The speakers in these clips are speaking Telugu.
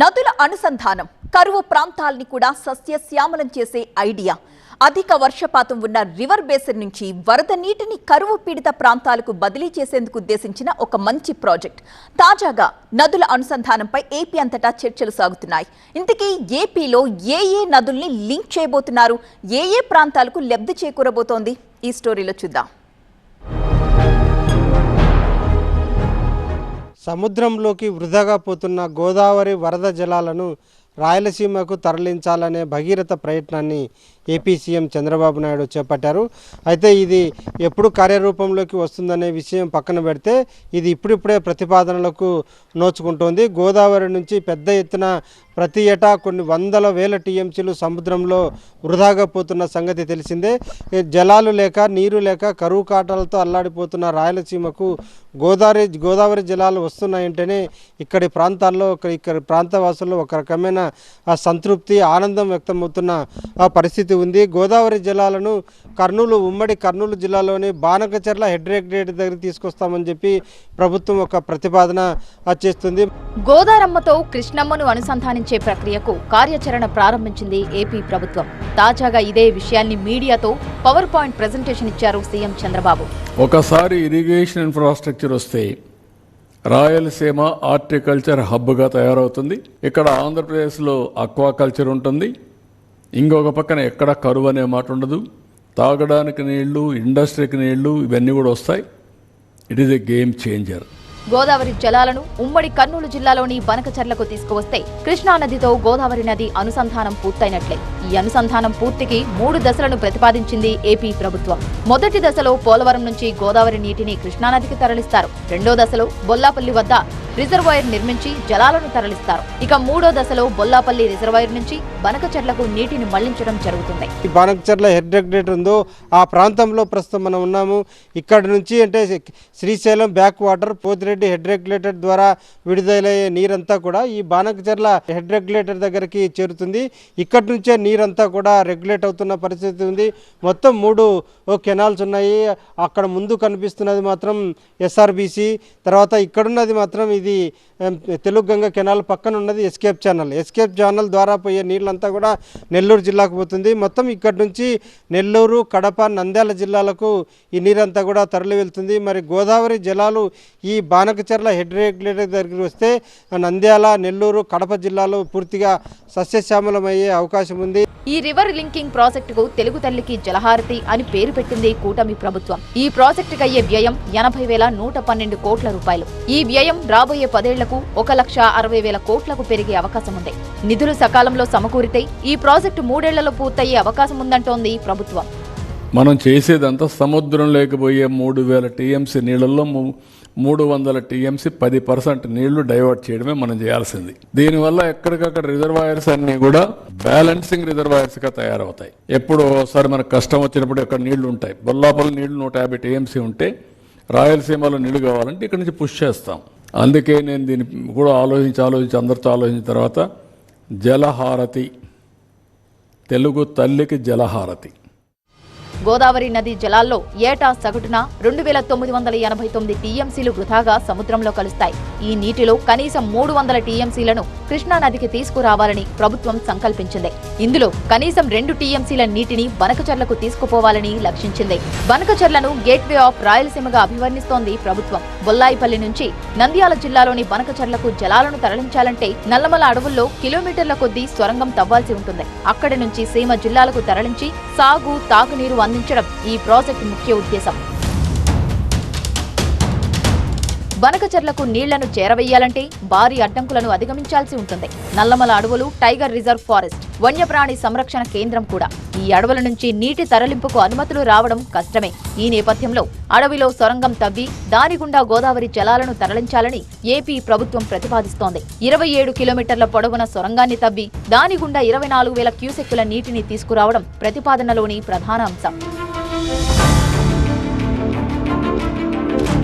నదుల అనుసంధానం కరువు ప్రాంతాల్ని కూడా సస్యశ్యామలం చేసే ఐడియా. అధిక వర్షపాతం ఉన్న రివర్ బేసిన్ నుంచి వరద నీటిని కరువు పీడిత ప్రాంతాలకు బదిలీ చేసేందుకు ఉద్దేశించిన ఒక మంచి ప్రాజెక్ట్. తాజాగా నదుల అనుసంధానంపై ఏపీ అంతటా చర్చలు సాగుతున్నాయి. ఇంతకీ ఏపీలో ఏ ఏ నదుల్ని లింక్ చేయబోతున్నారు? ఏ ఏ ప్రాంతాలకు లబ్ధి చేకూరబోతోంది? ఈ స్టోరీలో చూద్దాం. సముద్రంలోకి వృధాగా పోతున్న గోదావరి వరద జలాలను రాయలసీమకు తరలించాలనే భగీరథ ప్రయత్నాన్ని ఏపీ సీఎం చంద్రబాబు నాయుడు చేపట్టారు. అయితే ఇది ఎప్పుడు కార్యరూపంలోకి వస్తుందనే విషయం పక్కన పెడితే ఇది ఇప్పుడిప్పుడే ప్రతిపాదనలకు నోచుకుంటోంది. గోదావరి నుంచి పెద్ద ఎత్తున ప్రతి ఏటా కొన్ని వందల వేల టీఎంసీలు సముద్రంలో వృధాగా పోతున్న సంగతి తెలిసిందే. జలాలు లేక నీరు లేక కరువు కాటాలతో అల్లాడిపోతున్న రాయలసీమకు గోదావరి గోదావరి జలాలు వస్తున్నాయంటేనే ఇక్కడి ప్రాంతాల్లో ఒక- ఇక్కడ ప్రాంతవాసుల్లో ఒక రకమైన సంతృప్తి ఆనందం వ్యక్తమవుతున్న ఆ పరిస్థితి ఉంది. గోదావరి జలాలను కర్నూలు ఉమ్మడి కర్నూలు జిల్లాలోని బానకచర్ల హెడ్ రెగ్యులేటర్ దగ్గర తీసుకొస్తామని చెప్పి ప్రభుత్వం ఒక ప్రతిపాదన చేస్తుంది. గోదారమ్మతో కృష్ణమ్మను అనుసంధానించే ప్రక్రియకు కార్యాచరణ ప్రారంభించింది ఏపీ ప్రభుత్వం. తాజాగా ఇదే విషయాన్ని మీడియాతో పవర్ పాయింట్ ప్రెజెంటేషన్ ఇచ్చారు సీఎం చంద్రబాబు. ఒకసారి ఇరిగేషన్ ఇన్ఫ్రాస్ట్రక్చర్ వస్తే రాయలసీమ హార్టికల్చర్ హబ్గా తయారవుతుంది. ఇక్కడ ఆంధ్రప్రదేశ్లో అక్వాకల్చర్ ఉంటుంది. ఇంకొక పక్కన ఎక్కడ కరువు అనే మాట ఉండదు. తాగడానికి నీళ్ళు ఇండస్ట్రీకి నీళ్ళు ఇవన్నీ కూడా వస్తాయి. It is a game changer Godavari జలాలను ఉమ్మడి కర్నూలు జిల్లాలోని బనకచర్లకు తీసుకువస్తే కృష్ణా నదితో గోదావరి నది అనుసంధానం పూర్తయినట్లే. ఈ అనుసంధానం పూర్తికి మూడు దశలను ప్రతిపాదించింది ఏపీ ప్రభుత్వం. మొదటి దశలో పోలవరం నుంచి గోదావరి నీటిని కృష్ణానదికి తరలిస్తారు. రెండో దశలో బొల్లాపల్లి వద్ద రిజర్వాయర్ నిర్మించి జలాలను తరలిస్తారు. ఇక మూడో దశలో బొల్లాపల్లి రిజర్వాయర్ నుంచి బనకచెర్లకు నీటిని మళ్ళించడం జరుగుతుంది. ఈ హెడ్ రెగ్యులేటర్ ఉందో ఆ ప్రాంతంలో ప్రస్తుతం మనం ఉన్నాము. ఇక్కడ నుంచి అంటే Srisailam back water Pothireddy head regulator ద్వారా విడుదలయ్యే నీరంతా కూడా ఈ బానకచెర్ల హెడ్ రెగ్యులేటర్ దగ్గరికి చేరుతుంది. ఇక్కడి నుంచే నీరంతా కూడా రెగ్యులేట్ అవుతున్న పరిస్థితి ఉంది. మొత్తం మూడు కెనాల్స్ ఉన్నాయి. అక్కడ ముందు కనిపిస్తున్నది మాత్రం ఎస్ఆర్బిసి. తర్వాత ఇక్కడున్నది మాత్రం ఇది ఇది తెలుగు గంగ కెనాల్ పక్కన ఉన్నది ఎస్కేప్ ఛానల్. ఎస్కేప్ ఛానల్ ద్వారా పోయే నీళ్ళంతా కూడా నెల్లూరు జిల్లాకు పోతుంది. మొత్తం ఇక్కడి నుంచి నెల్లూరు కడప నంద్యాల జిల్లాలకు ఈ నీరంతా కూడా తరలి వెళ్తుంది. మరి గోదావరి జలాలు ఈ బానకచర్ల హెడ్ రెగ్యులేటర్ దగ్గరికి వస్తే నంద్యాల నెల్లూరు కడప జిల్లాలో పూర్తిగా సస్యశ్యామలమయ్యే అవకాశం ఉంది. ఈ రివర్ లింకింగ్ ప్రాజెక్టుకు తెలుగు తల్లికి జలహారతి అని పేరు పెట్టింది కూటమి ప్రభుత్వం. ఈ ప్రాజెక్టుకు అయ్యే వ్యయం ఎనభై వేల నూట పన్నెండు కోట్ల రూపాయలు. ఈ వ్యయం రాబోయే పదేళ్ళకు ఒక లక్ష అరవై వేల కోట్లకు పెరిగే అవకాశం ఉంది. నిధులు సకాలంలో సమకూరితే ఈ ప్రాజెక్టు మూడేళ్ళలో పూర్తయ్యే అవకాశం ఉందంటోంది ప్రభుత్వం. మనం చేసేదంతా సముద్రం లేకపోయే మూడు వేల టీఎంసీ నీళ్ళల్లో మూడు వందల టీఎంసీ పది పర్సెంట్ నీళ్ళు డైవర్ట్ చేయడమే మనం చేయాల్సింది. దీనివల్ల ఎక్కడికక్కడ రిజర్వాయర్స్ అన్ని కూడా బ్యాలెన్సింగ్ రిజర్వాయర్స్గా తయారవుతాయి. ఎప్పుడు ఒకసారి మనకు కష్టం వచ్చినప్పుడు ఇక్కడ నీళ్ళు ఉంటాయి. బొల్లాపల్లి నీళ్ళు నూట యాభై టీఎంసీ ఉంటే రాయలసీమలో నీళ్ళు కావాలంటే ఇక్కడ నుంచి పుష్ చేస్తాం. అందుకే నేను దీన్ని కూడా ఆలోచించి ఆలోచించి అందరితో ఆలోచించిన తర్వాత జలహారతి తెలుగు తల్లికి జలహారతి. గోదావరి నది జలాల్లో ఏటా సగటున రెండు వేల తొమ్మిది వందల ఎనభై తొమ్మిది టీఎంసీలు వృధాగా సముద్రంలో కలుస్తాయి. ఈ నీటిలో కనీసం మూడు వందల టీఎంసీలను కృష్ణా నదికి తీసుకురావాలని ప్రభుత్వం సంకల్పించింది. ఇందులో కనీసం రెండు టీఎంసీల నీటిని బనకచర్లకు తీసుకుపోవాలని లక్షించింది బనకచర్లను గేట్వే ఆఫ్ రాయలసీమగా అభివర్ణిస్తోంది ప్రభుత్వం. బొల్లాయిపల్లి నుంచి నంద్యాల జిల్లాలోని బనకచర్లకు జలాలను తరలించాలంటే నల్లమల అడవుల్లో కిలోమీటర్ల కొద్దీ సొరంగం తవ్వాల్సి ఉంటుంది. అక్కడి నుంచి సీమ జిల్లాలకు తరలించి సాగు తాగునీరు అందించడం ఈ ప్రాజెక్టు ముఖ్య ఉద్దేశం. బనకచర్లకు నీళ్ళను చేరవేయాలంటే భారీ అడ్డంకులను అధిగమించాల్సి ఉంటుంది. నల్లమల అడవులు టైగర్ రిజర్వ్ ఫారెస్ట్ వన్యప్రాణి సంరక్షణ కేంద్రం కూడా. ఈ అడవుల నుంచి నీటి తరలింపుకు అనుమతులు రావడం కష్టమే. ఈ నేపథ్యంలో అడవిలో సొరంగం తవ్వి దాని గుండా గోదావరి జలాలను తరలించాలని ఏపీ ప్రభుత్వం ప్రతిపాదిస్తోంది. ఇరవై ఏడు కిలోమీటర్ల పొడవున సొరంగాన్ని తవ్వి దాని గుండా ఇరవై నాలుగు వేల క్యూసెక్కుల నీటిని తీసుకురావడం ప్రతిపాదనలోని ప్రధాన అంశం.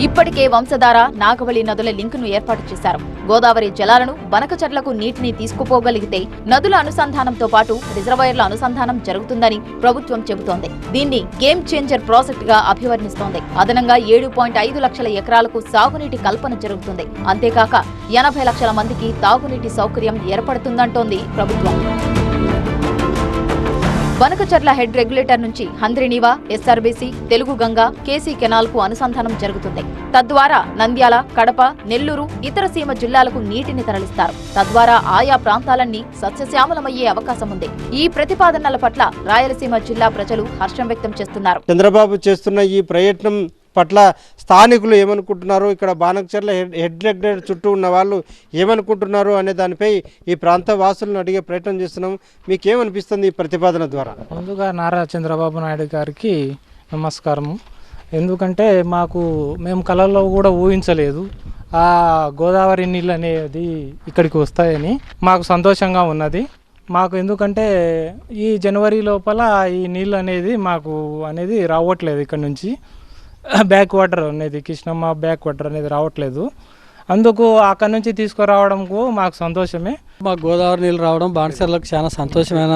ఇప్పటికే వంశధార నాగవళి నదుల లింకును ఏర్పాటు చేశారు. గోదావరి జలాలను బనకచర్లకు నీటిని తీసుకుపోగలిగితే నదుల అనుసంధానంతో పాటు రిజర్వాయర్ల అనుసంధానం జరుగుతుందని ప్రభుత్వం చెబుతోంది. దీన్ని గేమ్ చేంజర్ ప్రాజెక్ట్గా అభివర్ణిస్తోంది. అదనంగా ఏడు పాయింట్ ఐదు లక్షల ఎకరాలకు సాగునీటి కల్పన జరుగుతుంది. అంతేకాక ఎనభై లక్షల మందికి తాగునీటి సౌకర్యం ఏర్పడుతుందంటోంది ప్రభుత్వం. వనకచర్ల హెడ్ రెగ్యులేటర్ నుంచి హంద్రినీవా ఎస్ఆర్బీసీ తెలుగు గంగా కేసీ కెనాల్కు అనుసంధానం జరుగుతుంది. తద్వారా నంద్యాల కడప నెల్లూరు ఇతర సీమ జిల్లాలకు నీటిని తరలిస్తారు. తద్వారా ఆయా ప్రాంతాలన్నీ సస్యశ్యామలమయ్యే అవకాశం ఉంది. ఈ ప్రతిపాదనల పట్ల రాయలసీమ జిల్లా ప్రజలు హర్షం వ్యక్తం చేస్తున్నారు. చంద్రబాబు చేస్తున్న ఈ ప్రయత్నం పట్ల స్థానికులు ఏమనుకుంటున్నారు ఇక్కడ బానకచర్ల హెడ్ హెడ్ చుట్టూ ఉన్న వాళ్ళు ఏమనుకుంటున్నారు అనే దానిపై ఈ ప్రాంత వాసులను అడిగే ప్రయత్నం చేస్తున్నాం. మీకేమనిపిస్తుంది ఈ ప్రతిపాదన ద్వారా? ముందుగా నారా చంద్రబాబు నాయుడు గారికి నమస్కారము. ఎందుకంటే మాకు మేము కళల్లో కూడా ఊహించలేదు. ఆ గోదావరి నీళ్ళు అనేది ఇక్కడికి వస్తాయని మాకు సంతోషంగా ఉన్నది. మాకు ఎందుకంటే ఈ జనవరి లోపల ఈ నీళ్ళు అనేది మాకు అనేది రావట్లేదు ఇక్కడ నుంచి. బ్యాక్ వాటర్ అనేది కృష్ణమ్మ బ్యాక్ వాటర్ అనేది రావట్లేదు. అందుకు అక్కడ నుంచి తీసుకురావడంకు మాకు సంతోషమే. మాకు గోదావరి నీళ్ళు రావడం బాణసర్లకు చాలా సంతోషమైన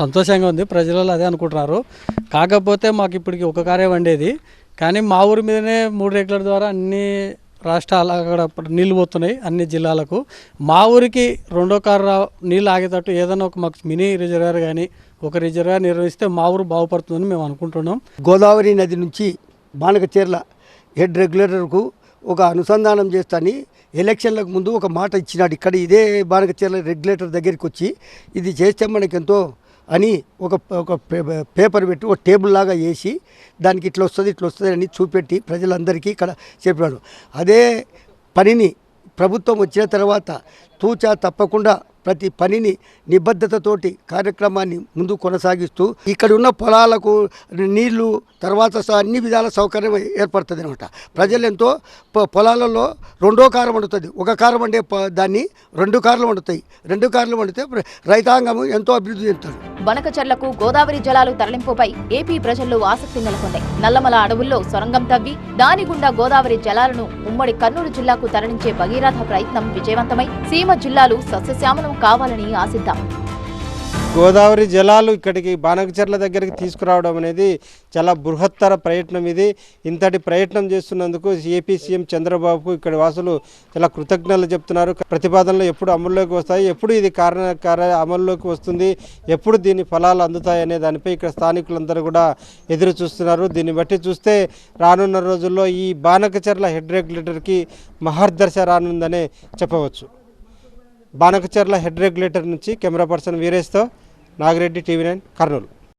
సంతోషంగా ఉంది. ప్రజలలో అదే అనుకుంటున్నారు. కాకపోతే మాకు ఇప్పటికి ఒక కారే వండేది. కానీ మా ఊరి మీదనే మూడు రేకుల ద్వారా అన్ని రాష్ట్రాల అక్కడ నీళ్ళు పోతున్నాయి అన్ని జిల్లాలకు. మా ఊరికి రెండో కారు రా నీళ్ళు ఆగేటట్టు ఏదైనా ఒక మాకు మినీ రిజర్వాయర్ కానీ ఒక రిజర్వాయర్ నిర్వహిస్తే మా ఊరు బాగుపడుతుందని మేము అనుకుంటున్నాం. గోదావరి నది నుంచి బానకచీర్ల హెడ్ రెగ్యులేటర్కు ఒక అనుసంధానం చేస్తాని ఎలక్షన్లకు ముందు ఒక మాట ఇచ్చినాడు. ఇక్కడ ఇదే బానకచీర్ల రెగ్యులేటర్ దగ్గరికి వచ్చి ఇది చేస్తే మనకి ఎంతో అని ఒక ఒక పేపర్ పెట్టి ఒక టేబుల్ లాగా వేసి దానికి ఇట్లా వస్తుంది ఇట్లా వస్తుంది అని చూపెట్టి ప్రజలందరికీ ఇక్కడ చెప్పాడు అదే పనిని ప్రభుత్వం వచ్చిన తర్వాత తూచా తప్పకుండా ప్రతి పనిని నిబద్ధతతోటి కార్యక్రమాన్ని ముందు కొనసాగిస్తూ ఇక్కడ ఉన్న పొలాలకు నీళ్ళు తర్వాత స- అన్ని విధాల సౌకర్యం ఏర్పడుతుంది అనమాట ప్రజలు ఎంతో పొ- పొలాలలో రెండో కారం వండుతుంది. ఒక కారం వండే ప- దాన్ని రెండు కార్లు వండుతాయి. రెండు కార్లు వండితే రైతాంగం ఎంతో అభివృద్ధి చెందుతుంది. వనకచర్లకు గోదావరి జలాలు తరలింపుపై ఏపీ ప్రజల్లో ఆసక్తి నెలకొంది. నల్లమల అడవుల్లో సొరంగం తవ్వి దాని గుండా గోదావరి జలాలను ఉమ్మడి కర్నూలు జిల్లాకు తరలించే భగీరథ ప్రయత్నం విజయవంతమై సీమ జిల్లాలు సస్యశ్యామలం కావాలని ఆశిద్దాం. గోదావరి జలాలు ఇక్కడికి బానకచర్ల దగ్గరికి తీసుకురావడం అనేది చాలా బృహత్తర ప్రయత్నం ఇది. ఇంతటి ప్రయత్నం చేస్తున్నందుకు ఏపీ సీఎం చంద్రబాబుకు ఇక్కడ వాసులు చాలా కృతజ్ఞతలు చెప్తున్నారు. ప్రతిపాదనలు ఎప్పుడు అమల్లోకి వస్తాయి ఎప్పుడు ఇది కారణ అమల్లోకి వస్తుంది ఎప్పుడు దీని ఫలాలు అందుతాయి అనే దానిపై ఇక్కడ స్థానికులందరూ కూడా ఎదురు చూస్తున్నారు. దీన్ని బట్టి చూస్తే రానున్న రోజుల్లో ఈ బానకచర్ల హెడ్ రెగ్యులేటర్కి మహర్దర్శ రానుందనే చెప్పవచ్చు. బానకచర్ల హెడ్ రెగ్యులేటర్ నుంచి కెమెరా పర్సన్ వీరేష్తో నాగిరెడ్డి టీవీ నైన్ కర్నూలు.